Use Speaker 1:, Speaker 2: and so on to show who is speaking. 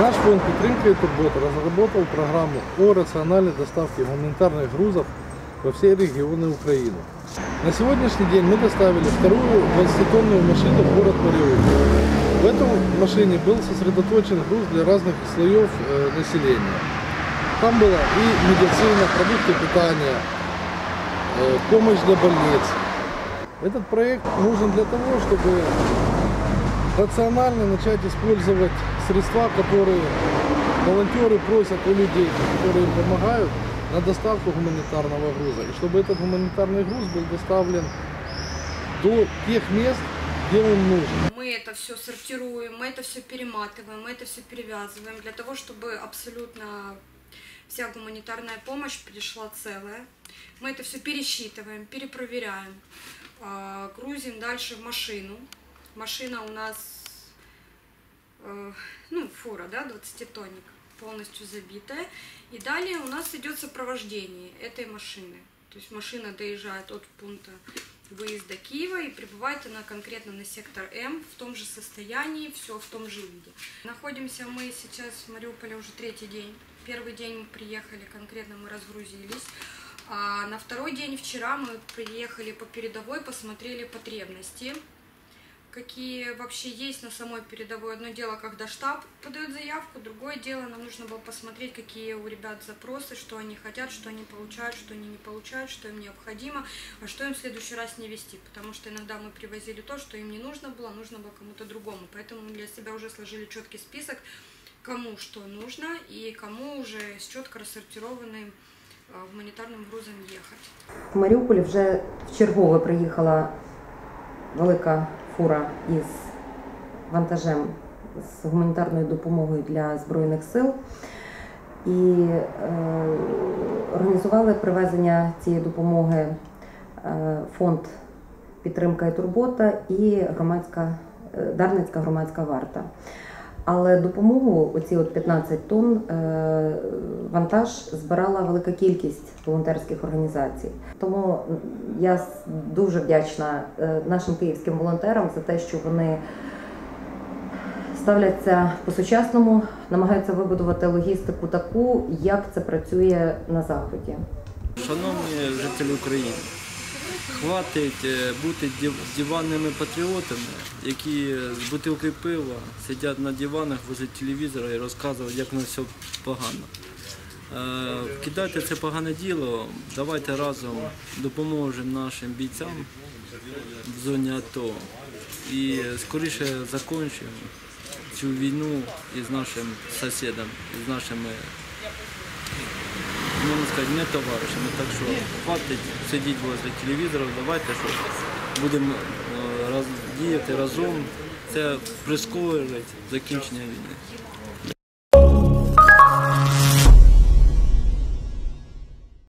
Speaker 1: Наш фонд підтримки і турботи разработал программу о рациональной доставке гуманитарных грузов во все регионы Украины. На сегодняшний день мы доставили вторую 20-тонную машину в город Мариуполь. В этой машине был сосредоточен груз для разных слоев э, населения. Там была и медицина, продукты питания, э, помощь для больниц. Этот проект нужен для того, чтобы рационально начать использовать средства, которые волонтеры просят у людей, которые им помогают, на доставку гуманитарного груза. И чтобы этот гуманитарный груз был доставлен до тех мест, где он нужен.
Speaker 2: Мы это все сортируем, мы это все перематываем, мы это все перевязываем для того, чтобы абсолютно вся гуманитарная помощь пришла целая. Мы это все пересчитываем, перепроверяем, а, грузим дальше в машину. Машина у нас, э, ну, фура, да, 20-тонник, полностью забитая. И далее у нас идет сопровождение этой машины. То есть машина доезжает от пункта выезда Киева и прибывает она конкретно на сектор М в том же состоянии, все в том же виде. Находимся мы сейчас в Мариуполе уже третий день. Первый день мы приехали, конкретно мы разгрузились. А на второй день вчера мы приехали по передовой, посмотрели потребности, какие вообще есть на самой передовой. Одно дело, когда штаб подает заявку, другое дело, нам нужно было посмотреть, какие у ребят запросы, что они хотят, что они получают, что они не получают, что им необходимо, а что им в следующий раз не вести. Потому что иногда мы привозили то, что им не нужно было, нужно было кому-то другому. Поэтому мы для себя уже сложили четкий список, кому что нужно и кому уже с четко рассортированным э, гуманитарным грузом ехать.
Speaker 3: В Маріуполі вже вчергове приїхала велика фура із вантажем з гуманітарною допомогою для Збройних сил. І е, організували привезення цієї допомоги е, фонд Підтримка і турбота і громадська е, Дарницька громадська варта. Але допомогу, оці от 15 тонн, е, вантаж збирала велика кількість волонтерських організацій. Тому я дуже вдячна е, нашим київським волонтерам за те, що вони ставляться по-сучасному, намагаються вибудувати логістику таку, як це працює на заході.
Speaker 4: Шановні жителі України, хватить е, бути див- диванними патріотами, які з бутилки пива сидять на диванах возле телевізора і розказують, як у нас все погано. Е, Кидайте це погане діло, давайте разом допоможемо нашим бійцям в зоні АТО і скоріше закінчимо цю війну із нашим сусідом, із нашими Можна сказати, не товарищами. Так що хватить, сидеть возле телевізорів, давайте що будемо е, діяти разом. Це прискорить закінчення війни.